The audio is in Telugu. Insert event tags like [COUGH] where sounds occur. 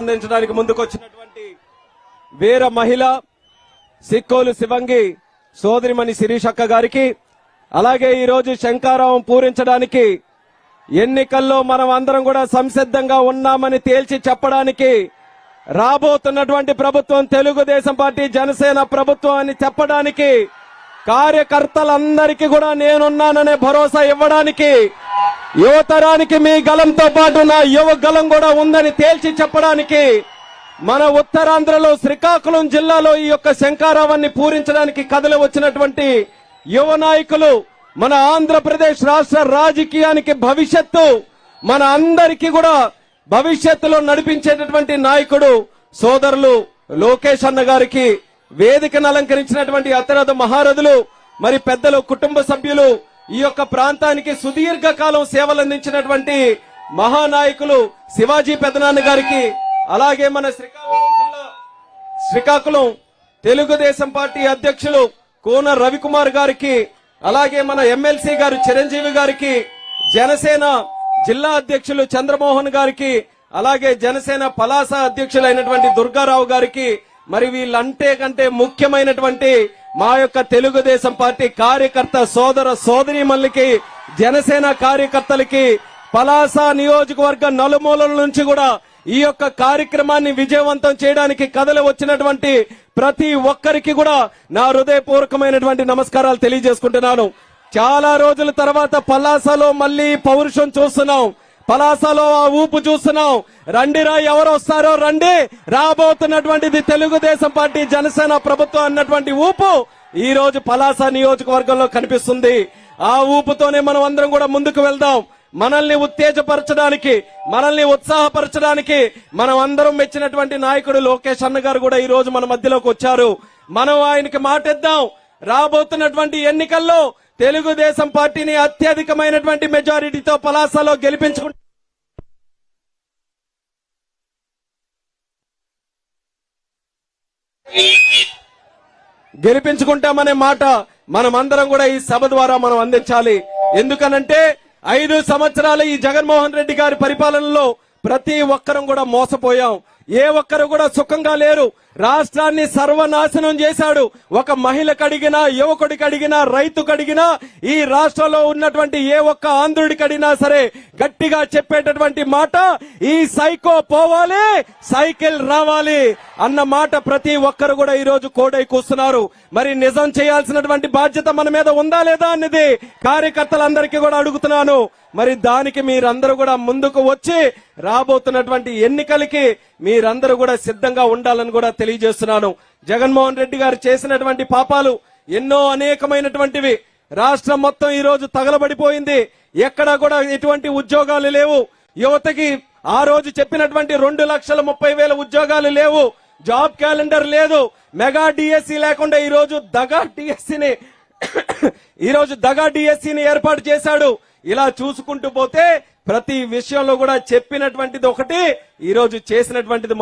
అందించడానికి ముందుకు వచ్చినటువంటి వీర మహిళ సిక్కోలు శివంగి సోదరిమణి శిరీషక్క గారికి అలాగే ఈరోజు శంకారావం పూరించడానికి ఎన్నికల్లో మనం అందరం కూడా సంసిద్ధంగా ఉన్నామని తేల్చి చెప్పడానికి రాబోతున్నటువంటి ప్రభుత్వం తెలుగుదేశం పార్టీ జనసేన ప్రభుత్వం అని చెప్పడానికి కార్యకర్తలందరికీ కూడా నేనున్నాననే భరోసా ఇవ్వడానికి యువతరానికి మీ గలంతో పాటు నా యువ గలం కూడా ఉందని తేల్చి చెప్పడానికి మన ఉత్తరాంధ్రలో శ్రీకాకుళం జిల్లాలో ఈ యొక్క శంకారావాన్ని పూరించడానికి కథలు వచ్చినటువంటి యువ నాయకులు మన ఆంధ్రప్రదేశ్ రాష్ట్ర రాజకీయానికి భవిష్యత్తు మన అందరికీ కూడా భవిష్యత్తులో నడిపించేటటువంటి నాయకుడు సోదరులు లోకేష్ అన్న గారికి వేదికను అలంకరించినటువంటి అతిరథ మహారథులు మరి పెద్దలు కుటుంబ సభ్యులు ఈ యొక్క ప్రాంతానికి సుదీర్ఘ కాలం సేవలు అందించినటువంటి మహానాయకులు శివాజీ పెదనాన్న గారికి అలాగే మన శ్రీకాకుళం జిల్లా శ్రీకాకుళం తెలుగుదేశం పార్టీ అధ్యక్షులు కోన రవికుమార్ గారికి అలాగే మన ఎమ్మెల్సీ గారు చిరంజీవి గారికి జనసేన జిల్లా అధ్యక్షులు చంద్రమోహన్ గారికి అలాగే జనసేన పలాస అధ్యక్షులైనటువంటి దుర్గారావు గారికి మరి వీళ్ళంటే కంటే ముఖ్యమైనటువంటి మా యొక్క తెలుగుదేశం పార్టీ కార్యకర్త సోదర సోదరిమల్లికి జనసేన కార్యకర్తలకి పలాస నియోజకవర్గ నలుమూలల నుంచి కూడా ఈ యొక్క కార్యక్రమాన్ని విజయవంతం చేయడానికి కథలు వచ్చినటువంటి ప్రతి ఒక్కరికి కూడా నా హృదయపూర్వకమైనటువంటి నమస్కారాలు తెలియజేసుకుంటున్నాను. చాలా రోజుల తర్వాత పలాసలో మళ్ళీ పౌరుషం చూస్తున్నాం. పలాసలో ఆ ఊపు చూస్తున్నాం. రండిరా ఎవరు వస్తారో రండి. రాబోతున్నటువంటిది తెలుగుదేశం పార్టీ జనసేన ప్రభుత్వం అన్నటువంటి ఊపు ఈ రోజు పలాస నియోజకవర్గంలో కనిపిస్తుంది. ఆ ఊపుతోనే మనం అందరం కూడా ముందుకు వెళ్దాం. మనల్ని ఉత్తేజపరచడానికి మనల్ని ఉత్సాహపరచడానికి మనం అందరం మెచ్చినటువంటి నాయకుడు లోకేష్ అన్న గారు కూడా ఈ రోజు మన మధ్యలోకి వచ్చారు. మనం ఆయనకి మాటిద్దాం. రాబోతున్నటువంటి ఎన్నికల్లో తెలుగుదేశం పార్టీని అత్యధికమైనటువంటి మెజారిటీతో పలాసలో గెలిపించుకుంటాం. గెలిపించుకుంటామనే మాట మనం అందరం కూడా ఈ సభ ద్వారా మనం అందించాలి. ఎందుకనంటే ఐదు సంవత్సరాల ఈ జగన్మోహన్ రెడ్డి గారి పరిపాలనలో ప్రతి ఒక్కరం కూడా మోసపోయాం. ఏ ఒక్కరు కూడా సుఖంగా లేరు. రాష్ట్రాన్ని సర్వనాశనం చేశాడు. ఒక మహిళకు అడిగినా యువకుడికి అడిగినా రైతుకు అడిగినా ఈ రాష్ట్రంలో ఉన్నటువంటి ఏ ఒక్క ఆంధ్రుడికి అడిగినా సరే గట్టిగా చెప్పేటటువంటి మాట ఈ సైకో పోవాలి సైకిల్ రావాలి అన్న మాట ప్రతి ఒక్కరు కూడా ఈ రోజు కోడై కూస్తున్నారు. మరి నిజం చేయాల్సినటువంటి బాధ్యత మన మీద ఉందా లేదా అన్నది కార్యకర్తలందరికీ కూడా అడుగుతున్నాను. మరి దానికి మీరందరూ కూడా ముందుకు వచ్చి రాబోతున్నటువంటి ఎన్నికలకి మీ మీరందరూ కూడా సిద్ధంగా ఉండాలని కూడా తెలియజేస్తున్నాను. జగన్మోహన్ రెడ్డి గారు చేసినటువంటి పాపాలు ఎన్నో అనేకమైనటువంటివి. రాష్ట్రం మొత్తం ఈ రోజు తగలబడిపోయింది. ఎక్కడా కూడా ఎటువంటి ఉద్యోగాలు లేవు. యువతకి ఆ రోజు చెప్పినటువంటి రెండు లక్షల ముప్పై వేల ఉద్యోగాలు లేవు. జాబ్ క్యాలెండర్ లేదు. మెగా డిఎస్సి లేకుండా ఈ రోజు దగా డిఎస్సిని [COUGHS] ఈ రోజు దగా డిఎస్సిని ఏర్పాటు చేశాడు. ఇలా చూసుకుంటూ పోతే ప్రతి విషయంలో కూడా చెప్పినటువంటిది ఒకటి ఈ రోజు చేసినటువంటిది